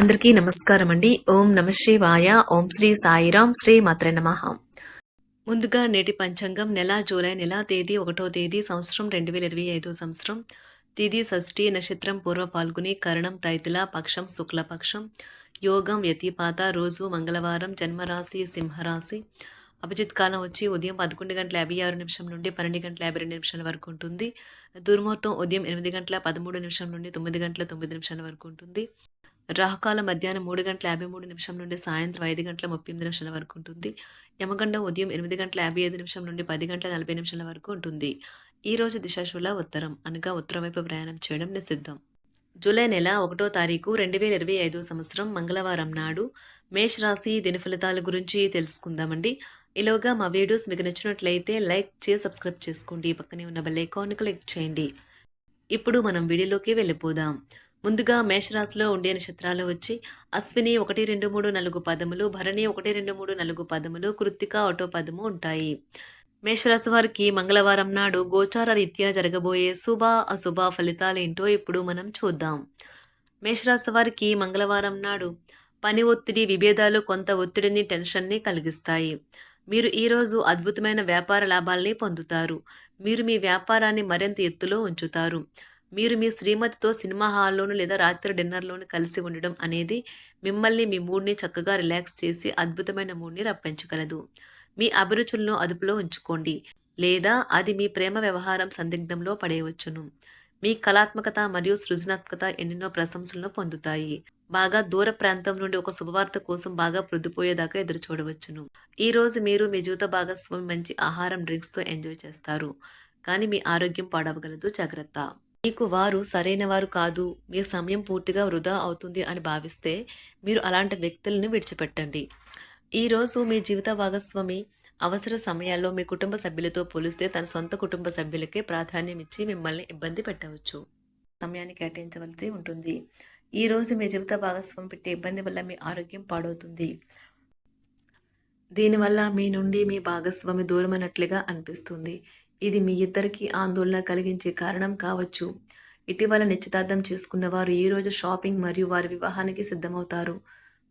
అందరికీ నమస్కారం అండి. ఓం నమ శివాయ. ఓం శ్రీ సాయిరాం. శ్రీ మాత్రే నమ. ముందుగా నేటి పంచాంగం నెల జూలై నెల తేదీ ఒకటో తేదీ సంవత్సరం రెండు వేల ఇరవై ఐదో సంవత్సరం. తేదీ షష్ఠి నక్షత్రం పూర్వ పాల్గొని కరణం తైతుల పక్షం శుక్లపక్షం యోగం వ్యతిపాత రోజు మంగళవారం జన్మరాశి సింహరాశి. అభిజిత్ కాలం వచ్చి ఉదయం పదకొండు గంటల యాభై ఆరు నిమిషం నుండి పన్నెండు గంటల యాభై రెండు నిమిషాల వరకు ఉంటుంది. దుర్ముహూర్తం ఉదయం ఎనిమిది గంటల పదమూడు నిమిషం నుండి తొమ్మిది గంటల తొమ్మిది నిమిషాల వరకు ఉంటుంది. రాహుకాలం మధ్యాహ్నం మూడు గంటల యాభై మూడు నిమిషం నుండి సాయంత్రం ఐదు గంటల ముప్పై ఎనిమిది నిమిషాల వరకు ఉంటుంది. యమగండం ఉదయం ఎనిమిది గంటల యాభై ఐదు నిమిషం నుండి పది గంటల నలభై నిమిషాల వరకు ఉంటుంది. ఈ రోజు దిశాశూల ఉత్తరం. అనగా ఉత్తరం వైపు ప్రయాణం చేయడం నిషిద్ధం. జూలై నెల ఒకటో తారీఖు రెండు వేల ఇరవై ఐదో సంవత్సరం మంగళవారం నాడు మేష్ రాశి దిన ఫలితాల గురించి తెలుసుకుందామండి. ఈలోగా మా వీడియోస్ మీకు నచ్చినట్లయితే లైక్ చేసి సబ్స్క్రైబ్ చేసుకోండి. పక్కనే ఉన్న బెల్ ఐకాన్ క్లిక్ చేయండి. ఇప్పుడు మనం వీడియోలోకి వెళ్ళిపోదాం. ముందుగా మేషరాశిలో ఉండే నక్షత్రాలు వచ్చి అశ్విని ఒకటి రెండు మూడు నాలుగు పదములు భరణి ఒకటి రెండు మూడు నాలుగు పదములు కృత్తిక ఒకటో పదము ఉంటాయి. మేషరాశి వారికి మంగళవారం నాడు గోచార రీత్యా జరగబోయే శుభ అశుభ ఫలితాలు ఏంటో ఇప్పుడు మనం చూద్దాం. మేషరాశి వారికి మంగళవారం నాడు పని ఒత్తిడి విభేదాలు కొంత ఒత్తిడిని టెన్షన్ని కలిగిస్తాయి. మీరు ఈరోజు అద్భుతమైన వ్యాపార లాభాల్ని పొందుతారు. మీరు మీ వ్యాపారాన్ని మరింత ఎత్తులో ఉంచుతారు. మీరు మీ శ్రీమతితో సినిమా హాల్లోను లేదా రాత్రి డిన్నర్లోను కలిసి ఉండడం అనేది మిమ్మల్ని మీ మూడ్ని చక్కగా రిలాక్స్ చేసి అద్భుతమైన మూడ్ని రప్పించగలదు. మీ అభిరుచులను అదుపులో ఉంచుకోండి. లేదా అది మీ ప్రేమ వ్యవహారం సందిగ్ధంలో పడేయవచ్చును. మీ కళాత్మకత మరియు సృజనాత్మకత ఎన్నెన్నో ప్రశంసలను పొందుతాయి. బాగా దూర ప్రాంతం నుండి ఒక శుభవార్త కోసం బాగా ప్రొద్దుపోయేదాకా ఎదురు చూడవచ్చును ఈ రోజు మీరు మీ జీవిత భాగస్వామి మంచి ఆహారం డ్రింక్స్తో ఎంజాయ్ చేస్తారు. కానీ మీ ఆరోగ్యం పాడవగలదు. జాగ్రత్త. మీకు వారు సరైన వారు కాదు మీ సమయం పూర్తిగా వృధా అవుతుంది అని భావిస్తే మీరు అలాంటి వ్యక్తులను విడిచిపెట్టండి. ఈరోజు మీ జీవిత భాగస్వామి అవసర సమయాల్లో మీ కుటుంబ సభ్యులతో పోలిస్తే తన సొంత కుటుంబ సభ్యులకే ప్రాధాన్యం ఇచ్చి మిమ్మల్ని ఇబ్బంది పెట్టవచ్చు. సమయాన్ని కేటాయించవలసి ఉంటుంది. ఈ రోజు మీ జీవిత భాగస్వామి పెట్టే ఇబ్బంది వల్ల మీ ఆరోగ్యం పాడవుతుంది. దీనివల్ల మీ నుండి మీ భాగస్వామి దూరమైనట్లుగా అనిపిస్తుంది. ఇది మీ ఇద్దరికీ ఆందోళన కలిగించే కారణం కావచ్చు. ఇటీవల నిశ్చితార్థం చేసుకున్న వారు ఈరోజు షాపింగ్ మరియు వారి వివాహానికి సిద్ధమవుతారు.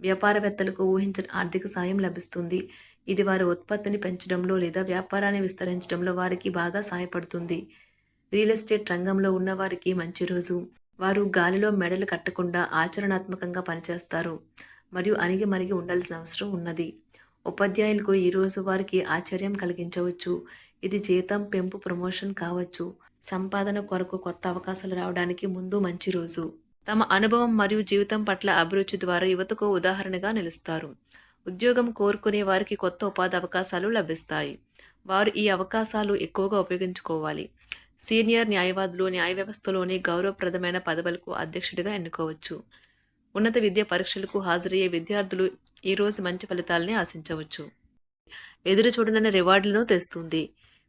వ్యాపారవేత్తలకు ఊహించిన ఆర్థిక సాయం లభిస్తుంది. ఇది వారి ఉత్పత్తిని పెంచడంలో లేదా వ్యాపారాన్ని విస్తరించడంలో వారికి బాగా సహాయపడుతుంది. రియల్ ఎస్టేట్ రంగంలో ఉన్న వారికి మంచి రోజు. వారు గాలిలో మెడలు కట్టకుండా ఆచరణాత్మకంగా పనిచేస్తారు. మరియు అణిగి మరిగి ఉండాల్సిన అవసరం ఉన్నది. ఉపాధ్యాయులకు ఈరోజు వారికి ఆశ్చర్యం కలిగించవచ్చు. ఇది జీతం పెంపు ప్రమోషన్ కావచ్చు. సంపాదన కొరకు కొత్త అవకాశాలు రావడానికి ముందు మంచి రోజు. తమ అనుభవం మరియు జీవితం పట్ల అభిరుచి ద్వారా యువతకు ఉదాహరణగా నిలుస్తారు. ఉద్యోగం కోరుకునే వారికి కొత్త ఉపాధి అవకాశాలు లభిస్తాయి. వారు ఈ అవకాశాలు ఎక్కువగా ఉపయోగించుకోవాలి. సీనియర్ న్యాయవాదులు న్యాయ వ్యవస్థలోని గౌరవప్రదమైన పదవులకు అధ్యక్షుడిగా ఎన్నుకోవచ్చు. ఉన్నత విద్యా పరీక్షలకు హాజరయ్యే విద్యార్థులు ఈరోజు మంచి ఫలితాలని ఆశించవచ్చు. ఎదురు చూడనన్న రివార్డులను తెస్తుంది.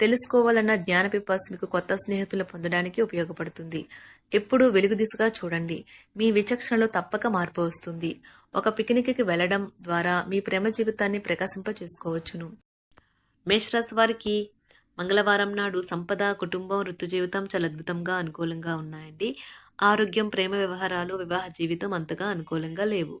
తెలుసుకోవాలన్న జ్ఞాన పిపాస్ మీకు కొత్త స్నేహితులు పొందడానికి ఉపయోగపడుతుంది. ఎప్పుడూ వెలుగు దిశగా చూడండి. మీ విచక్షణలో తప్పక మార్పు వస్తుంది. ఒక పిక్నిక్కి వెళ్ళడం ద్వారా మీ ప్రేమ జీవితాన్ని ప్రకాశింప చేసుకోవచ్చును మేషరాశి వారికి మంగళవారం నాడు సంపద కుటుంబం వృత్తి జీవితం చాలా అద్భుతంగా అనుకూలంగా ఉన్నాయండి. ఆరోగ్యం ప్రేమ వ్యవహారాలు వివాహ జీవితం అంతగా అనుకూలంగా లేవు.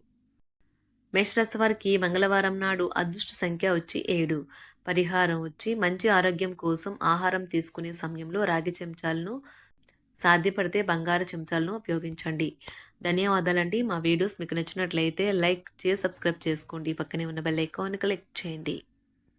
మేషరాశి వారికి మంగళవారం నాడు అదృష్ట సంఖ్య వచ్చి ఏడు. పరిహారం వచ్చి మంచి ఆరోగ్యం కోసం ఆహారం తీసుకునే సమయంలో రాగి చెంచాలను సాధ్యపడితే బంగారు చెంచాలను ఉపయోగించండి. ధన్యవాదాలండి. మా వీడియోస్ మీకు నచ్చినట్లయితే లైక్ చేసి సబ్స్క్రైబ్ చేసుకోండి. పక్కనే ఉన్న బెల్ ఐకాన్ క్లిక్ చేయండి.